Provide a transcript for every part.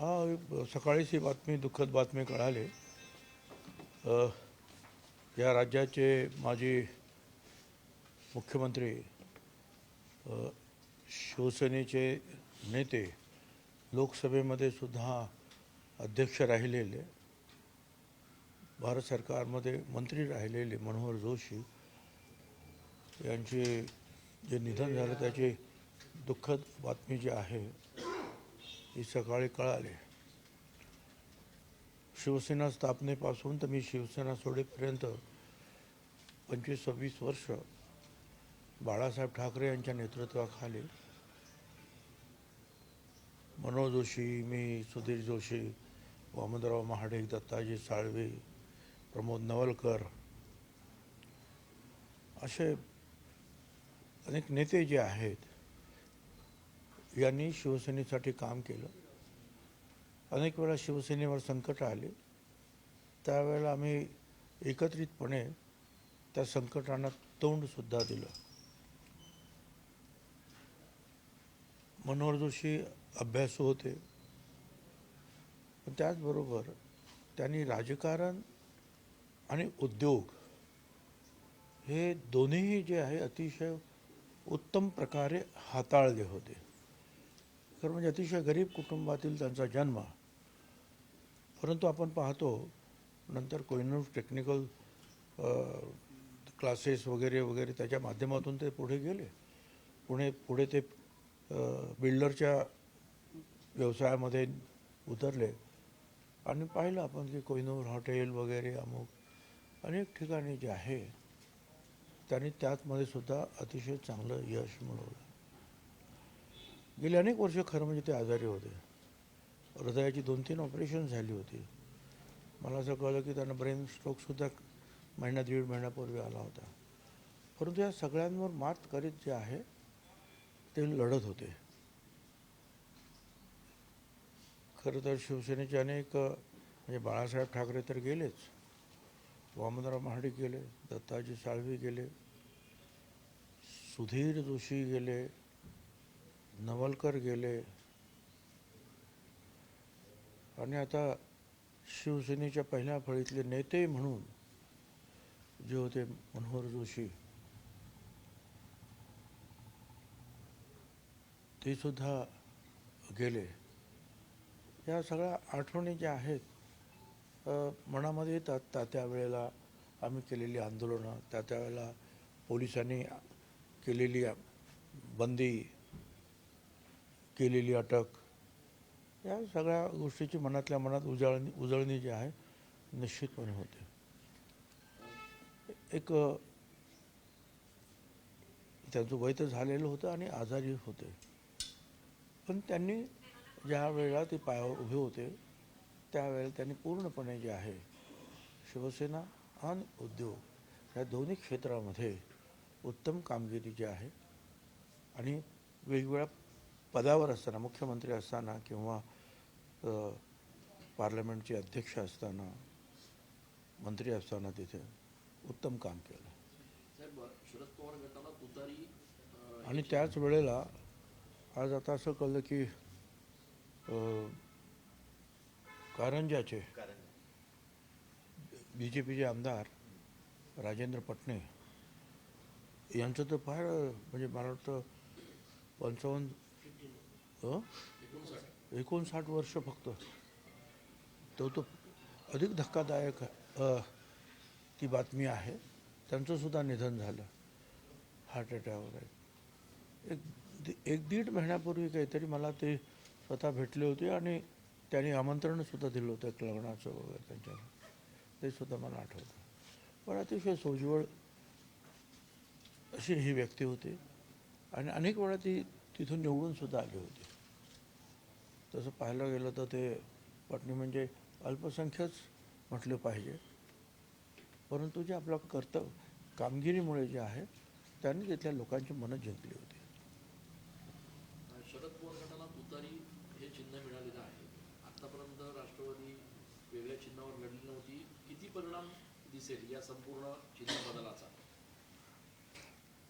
हा सकाळीच ही बातमी दुःखद बातमी कळाली. या राज्याचे माजी मुख्यमंत्री शिवसेनेचे नेते लोकसभेमध्ये सुद्धा अध्यक्ष राहिलेले भारत सरकारमध्ये मंत्री राहिलेले मनोहर जोशी यांचे जे निधन झालं त्याची दुःखद बातमी जी आहे ही सकाळी कळाली. शिवसेना स्थापनेपासून तर मी शिवसेना सोडेपर्यंत पंचवीस सव्वीस वर्ष बाळासाहेब ठाकरे यांच्या नेतृत्वाखाली मनोज जोशी मी सुधीर जोशी वामनराव महाडिक दत्ताजी साळवे प्रमोद नवलकर असे अनेक नेते जे आहेत यांनी शिवसेनेसाठी काम केलं. अनेक वेळा शिवसेनेवर संकट आले. त्यावेळेला आम्ही एकत्रितपणे त्या संकटांना तोंडसुद्धा दिलं. मनोहर जोशी अभ्यासू होते. पण त्याचबरोबर त्यांनी राजकारण आणि उद्योग हे दोन्हीही जे आहे अतिशय उत्तम प्रकारे हाताळले होते. खरं म्हणजे अतिशय गरीब कुटुंबातील त्यांचा जन्म परंतु आपण पाहतो नंतर कोहिनूर टेक्निकल क्लासेस वगैरे वगैरे त्याच्या माध्यमातून ते पुढे गेले. पुणे पुढे ते बिल्डरच्या व्यवसायामध्ये उतरले. आणि पाहिलं आपण की कोहिनूर हॉटेल वगैरे अमुक अनेक ठिकाणी जे आहे त्यांनी त्यातमध्ये सुद्धा अतिशय चांगलं यश मिळवलं. गेली अनेक वर्ष खरं म्हणजे ते आजारी होते. हृदयाची दोन तीन ऑपरेशन झाली होती. मला असं कळलं की त्यांना ब्रेन स्ट्रोकसुद्धा महिना दीड महिन्यापूर्वी आला होता. परंतु या सगळ्यांवर मात करीत जे आहे ते लढत होते. खरं तर शिवसेनेचे अनेक म्हणजे बाळासाहेब ठाकरे तर गेलेच. वामनराव महाडिक गेले दत्ताजी साळवी गेले सुधीर जोशी गेले नवलकर गेले. आणि आता शिवसेनेच्या पहिल्या फळीतले नेते म्हणून जे होते मनोहर जोशी ते सुद्धा गेले. या सगळ्या आठवणी ज्या आहेत मनामध्ये येतात. त्या त्या वेळेला आम्ही केलेली आंदोलनं त्या त्यावेळेला पोलिसांनी केलेली बंदी केलेली अटक. या सगळ्या गोष्टीची मनातल्या मनात उजळणी उजळणी जी आहे निश्चितपणे होते. एक त्यांचं वय तर झालेलं होतं आणि आजारी होते. पण त्यांनी ज्या वेळेला ते पायावर उभे होते त्यावेळेला त्यांनी पूर्णपणे जे आहे शिवसेना आणि उद्योग या दोन्ही क्षेत्रामध्ये उत्तम कामगिरी जी आहे आणि वेगवेगळ्या पदावर असताना मुख्यमंत्री असताना किंवा पार्लमेंटचे अध्यक्ष असताना मंत्री असताना तिथे उत्तम काम केलं आणि त्याच वेळेला आज आता असं कळलं की कारंजाचे बी जे पीचे आमदार राजेंद्र पटणे यांचं तर फार म्हणजे मला वाटतं पंचावन्न? हो? एकोणसाठ वर्ष फक्त. तो तो अधिक धक्कादायक ती बातमी आहे. त्यांचं सुद्धा निधन झालं. हार्ट अटॅक वगैरे एक दि- एक दीड महिन्यापूर्वी काहीतरी मला ते स्वतः भेटले होते आणि त्यांनी आमंत्रणसुद्धा दिलं होतं एक लग्नाचं वगैरे त्यांच्याला ते सुद्धा मला आठवतं. पण अतिशय सोज्वळ अशी ही व्यक्ती होती. आणि अनेक वेळा ती तिथून निवडून सुद्धा आली होती. तसं पाहायला गेलं तर ते पटणी म्हणजे अल्पसंख्यच म्हटलं पाहिजे. परंतु जे आपलं कर्तव्य कामगिरीमुळे जे आहे त्यांनी तिथल्या लोकांची मनं जिंकली होती. शरद पवार गटाला तुतारी हे चिन्ह मिळालेलं आहे. आतापर्यंत राष्ट्रवादी वेगळ्या चिन्हावर लढली नव्हती. किती परिणाम दिसेल या संपूर्ण चिन्ह बदलाचा?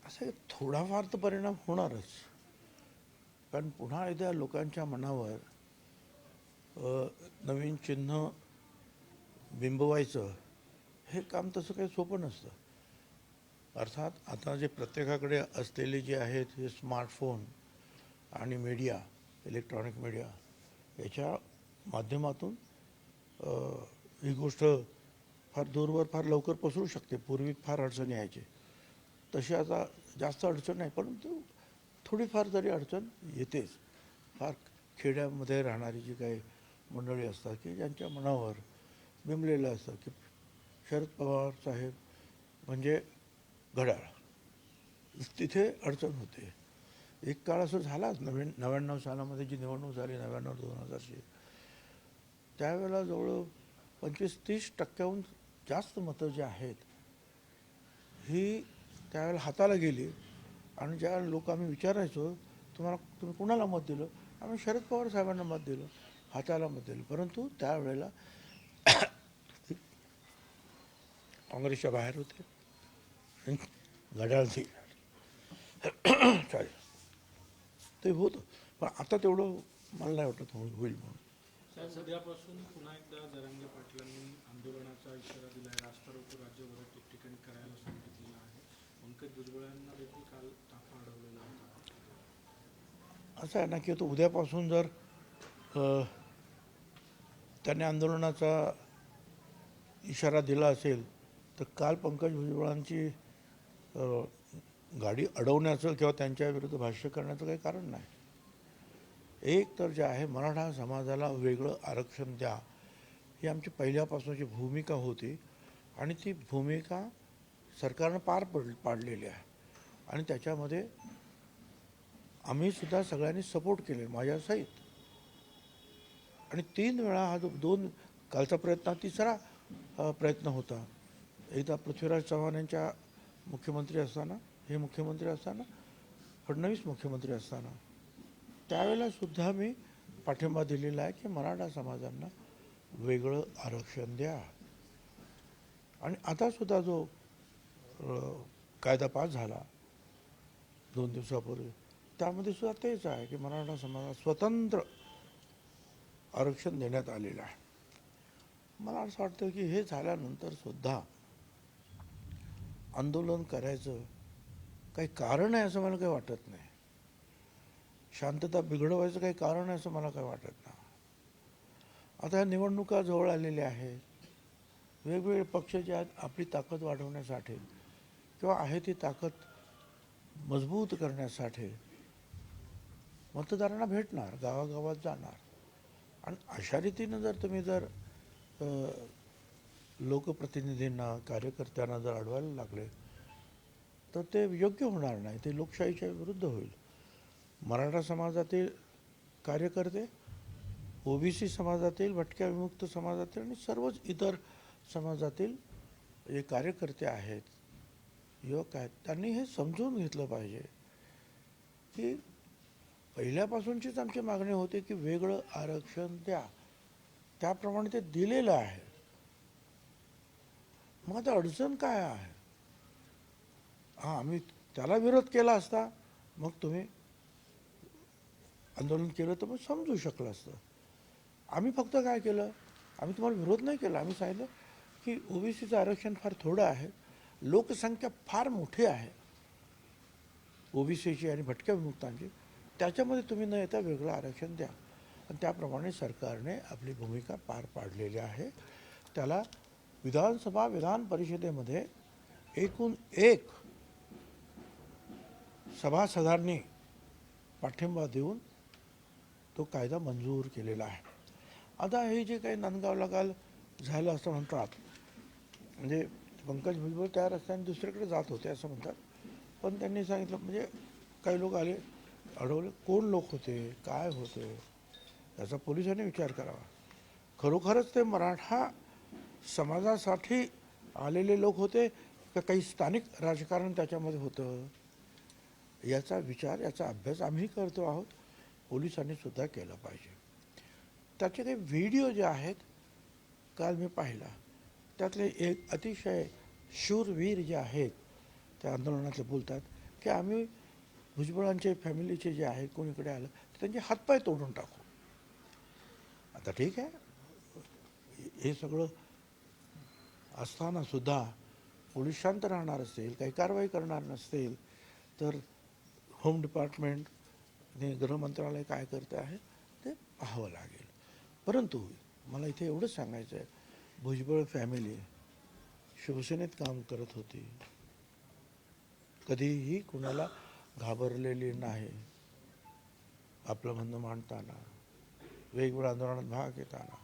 असं थोडाफार तर परिणाम होणारच. कारण पुन्हा एकदा लोकांच्या मनावर नवीन चिन्ह बिंबवायचं हे काम तसं काही सोपं नसतं. अर्थात आता जे प्रत्येकाकडे असलेले जे आहेत हे स्मार्टफोन आणि मीडिया इलेक्ट्रॉनिक मीडिया याच्या माध्यमातून ही गोष्ट फार दूरवर फार लवकर पसरू शकते. पूर्वी फार अडचणी यायचे. तशी आता जास्त अडचण नाही परंतु थोडीफार तरी अडचण येतेच फार खेड्यामध्ये राहणारी जी काही मंडळी असतात की ज्यांच्या मनावर बिंबलेलं असतं की शरद पवार साहेब म्हणजे घड्याळ. तिथे अडचण होते. एक काळ असं झालाच नवीन नव्याण्णव सालामध्ये जी निवडणूक झाली नव्याण्णव दोन हजारची. त्यावेळेला जवळ पंचवीस तीस टक्क्याहून जास्त मतं जी आहेत ही त्यावेळेला हाताला गेली. आणि ज्या लोक आम्ही विचारायचो तुम्हाला तुम्ही कुणाला मत दिलं? आम्ही शरद पवार साहेबांना मत दिलं हाताला मत दिलं. परंतु त्यावेळेला काँग्रेसच्या बाहेर होते. आणि घड्याळ चालेल ते होतं. पण आता तेवढं मला नाही वाटत होईल म्हणून. सध्यापासून पुन्हा एकदा जरांगे पाटलांनी आंदोलनाचा इशारा दिला आहे रास्ता राज्यभरात ठिकठिकाणी करायला सांगितलेलं आहे पंकज भुजबळांना देखील काल ताफा अडवलेला होता असं आहे ना की तो उद्यापासून जर त्यांनी त्याने आंदोलनाचा इशारा दिला असेल तर काल पंकज भुजबळांची गाडी अडवण्याचं किंवा त्यांच्या विरुद्ध भाष्य करण्याचं काही कारण नाही. एक तर जे आहे मराठा समाजाला वेगळं आरक्षण द्या ही आमची पहिल्यापासूनची भूमिका होती आणि ती भूमिका सरकारनं पार पड पाडलेली आहे. आणि त्याच्यामध्ये आम्ही सुद्धा सगळ्यांनी सपोर्ट केले माझ्या सहित. आणि तीन वेळा हा जो दोन कालचा प्रयत्न तिसरा प्रयत्न होता. एकदा पृथ्वीराज चव्हाण यांच्या मुख्यमंत्री असताना हे मुख्यमंत्री असताना फडणवीस मुख्यमंत्री असताना त्यावेळेला सुद्धा मी पाठिंबा दिलेला आहे की मराठा समाजांना वेगळं आरक्षण द्या. आणि आतासुद्धा जो कायदा पास झाला. दोन दिवसापूर्वी. त्यामध्ये सुद्धा तेच आहे की मराठा समाजाला स्वतंत्र आरक्षण देण्यात आलेलं आहे. मला असं वाटतं की हे झाल्यानंतर सुद्धा आंदोलन करायचं काही कारण आहे असं मला काही वाटत नाही. शांतता बिघडवायचं काही कारण आहे असं मला काही वाटत नाही. आता या निवडणुका जवळ आलेल्या आहेत. वेगवेगळे पक्ष जे आहेत आपली ताकद वाढवण्यासाठी किंवा आहे ती ताकद मजबूत करण्यासाठी मतदारांना भेटणार गावागावात जाणार. आणि अशा रीतीनं जर तुम्ही जर लोकप्रतिनिधींना कार्यकर्त्यांना जर अडवायला लागले तर ते योग्य होणार नाही. ते लोकशाहीच्या विरुद्ध होईल. मराठा समाजातील कार्यकर्ते ओबीसी समाजातील भटक्या विमुक्त समाजातील आणि सर्वच इतर समाजातील जे कार्यकर्ते आहेत युवक आहेत त्यांनी हे समजून घेतलं पाहिजे की पहिल्यापासूनचीच आमची मागणी होती की वेगळं आरक्षण द्या. त्याप्रमाणे ते दिलेलं आहे. मग आता अडचण काय आहे? हां आम्ही त्याला विरोध केला असता मग तुम्ही आंदोलन केलं तर मग समजू शकलं असतं. आम्ही फक्त काय केलं? आम्ही तुम्हाला विरोध नाही केला. आम्ही सांगितलं की ओबीसीचं आरक्षण फार थोडं आहे. लोकसंख्या फार मोठी आहे. ओबीसीची आणि भटक्या विमुक्तांची. त्याच्यामध्ये तुम्ही न येता वेगळं आरक्षण द्या. आणि त्याप्रमाणे सरकारने आपली भूमिका पार पाडलेली आहे. त्याला विधानसभा विधान परिषदेमध्ये एकूण एक सभासदांनी पाठिंबा देऊन तो कायदा मंजूर केलेला आहे. आता हे जे काही नांदगावला काल झालं असं म्हणतात म्हणजे पंकज भुजबळ त्या रस्त्याने दुसरीकडे जात होते असं म्हणतात. पण त्यांनी सांगितलं म्हणजे काही लोक आले अडवले कोण लोक होते काय होते याचा पोलिसांनी विचार करावा. खरोखरच ते मराठा समाजासाठी आलेले लोक होते का काही स्थानिक राजकारण त्याच्यामध्ये होतं? याचा विचार याचा अभ्यास आम्ही करतो आहोत. पोलिसांनी सुद्धा केला पाहिजे. त्याचे काही व्हिडिओ जे आहेत काल मी पाहिला. त्यातले एक अतिशय शूरवीर जे आहेत त्या आंदोलनातले बोलतात की आम्ही भुजबळांचे फॅमिलीचे जे आहेत कोणीकडे आलं तर त्यांचे हातपाय तोडून टाकू. आता ठीक आहे. हे सगळं असतानासुद्धा पोलीस शांत राहणार असेल काही कारवाई करणार नसतील तर होम डिपार्टमेंट आणि गृहमंत्रालय काय करते आहे ते पाहावं लागेल. परंतु मला इथे एवढंच सांगायचं आहे भुजबळ फॅमिली शिवसेनेत काम करत होती. कधीही कुणाला घाबरलेली नाही. आपलं म्हणणं मांडताना वेगवेगळ्या आंदोलनात भाग घेताना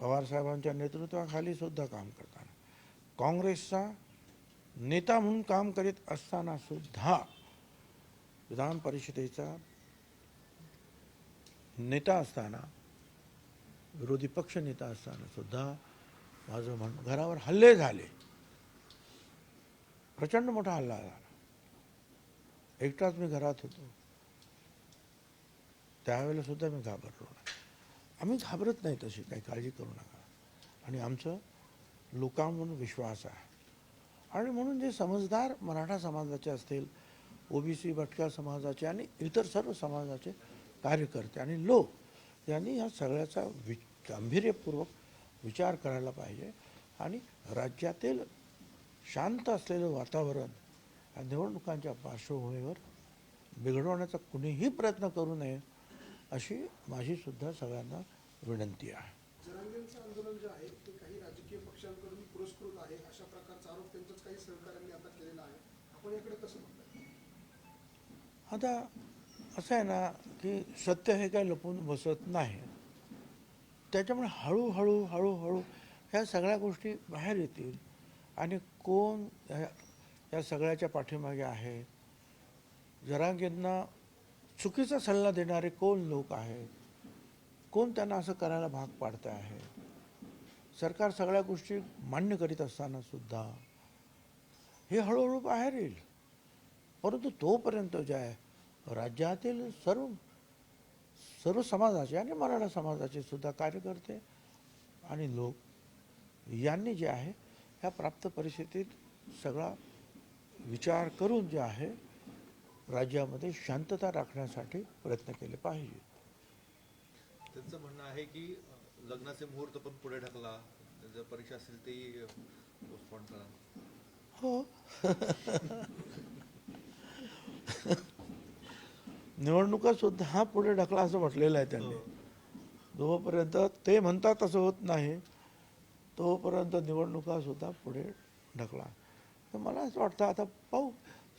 पवार साहेबांच्या नेतृत्वाखाली सुद्धा काम करताना. काँग्रेसचा नेता म्हणून काम करीत असताना सुद्धा विधान परिषदेचा नेता असताना विरोधी पक्ष नेता असताना सुद्धा माझं म्हण घरावर हल्ले झाले. प्रचंड मोठा हल्ला झाला. एकटाच मी घरात होतो. त्यावेळेला सुद्धा मी घाबरलो नाही. आम्ही घाबरत नाही तशी काही काळजी करू नका. आणि आमचं लोकांवर विश्वास आहे. आणि म्हणून जे समजदार मराठा समाजाचे असतील ओबीसी भटक्या समाजाचे आणि इतर सर्व समाजाचे कार्यकर्ते आणि लोक यांनी या सगळ्याचा वि गांभीर्यपूर्वक विचार करायला पाहिजे. आणि राज्यातील शांत असलेलं वातावरण या निवडणुकांच्या पार्श्वभूमीवर बिघडवण्याचा कुणीही प्रयत्न करू नये अशी माझी सुद्धा सगळ्यांना विनंती आहे. जरांगेंचं आंदोलन जे आहे ते काही राजकीय पक्षांकडून पुरस्कृत आहे अशा प्रकारचा आरोप त्यांच्याच काही सहकाऱ्यांनी आता केलेला आहे. आपण याकडे कसं म्हणताय आता असं आहे ना की सत्य हे काय लपून बसत नाही. त्याच्यामुळे हळूहळू हळूहळू ह्या सगळ्या गोष्टी बाहेर येतील. आणि कोण ह्या या सगळ्याच्या पाठीमागे आहे? जरांगींना चुकीचा सल्ला देणारे कोण लोक आहेत? कोण त्यांना असं करायला भाग पाडते आहे? सरकार सगळ्या गोष्टी मान्य करीत असताना सुद्धा हे हळूहळू बाहेर येईल. परंतु तोपर्यंत जे आहे राज्यातील सर्व सर्व समाजाचे आणि मराठा समाजाचे सुद्धा कार्यकर्ते आणि लोक यांनी जे आहे ह्या प्राप्त परिस्थितीत सगळा विचार करून जे आहे राज्यामध्ये शांतता राखण्यासाठी प्रयत्न केले पाहिजे. त्यांचं म्हणणं आहे की लग्नाचे मुहूर्त पण पुढे ढकला जर परीक्षा असेल ती हो. निवडणुका सुद्धा पुढे ढकला असं म्हटलेलं आहे त्यांनी. जोपर्यंत ते म्हणतात तसं होत नाही तोपर्यंत निवडणुका सुद्धा पुढे ढकला. तर मला असं वाटतं आता पाहू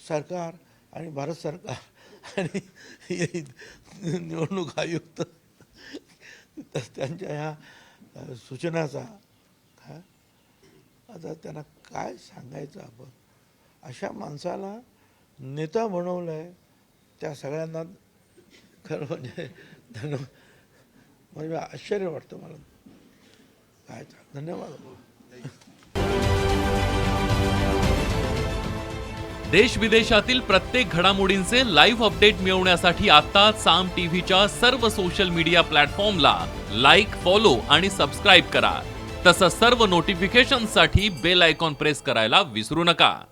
सरकार आणि भारत सरकार आणि हे निवडणूक आयुक्त त्यांच्या ह्या सूचनाचा काय आता त्यांना काय सांगायचं आपण? अशा माणसाला नेता बनवलं आहे त्या सगळ्यांना खरं म्हणजे धन्य म्हणजे आश्चर्य वाटतं मला. काय धन्यवाद. देश विदेशातील प्रत्येक घडामोडींचे लाईव्ह अपडेट मिळवण्यासाठी आता साम टीव्हीच्या सर्व सोशल मीडिया प्लॅटफॉर्मला लाईक फॉलो आणि सबस्क्राईब करा. तसंच सर्व नोटिफिकेशनसाठी बेल आयकॉन प्रेस करायला विसरू नका.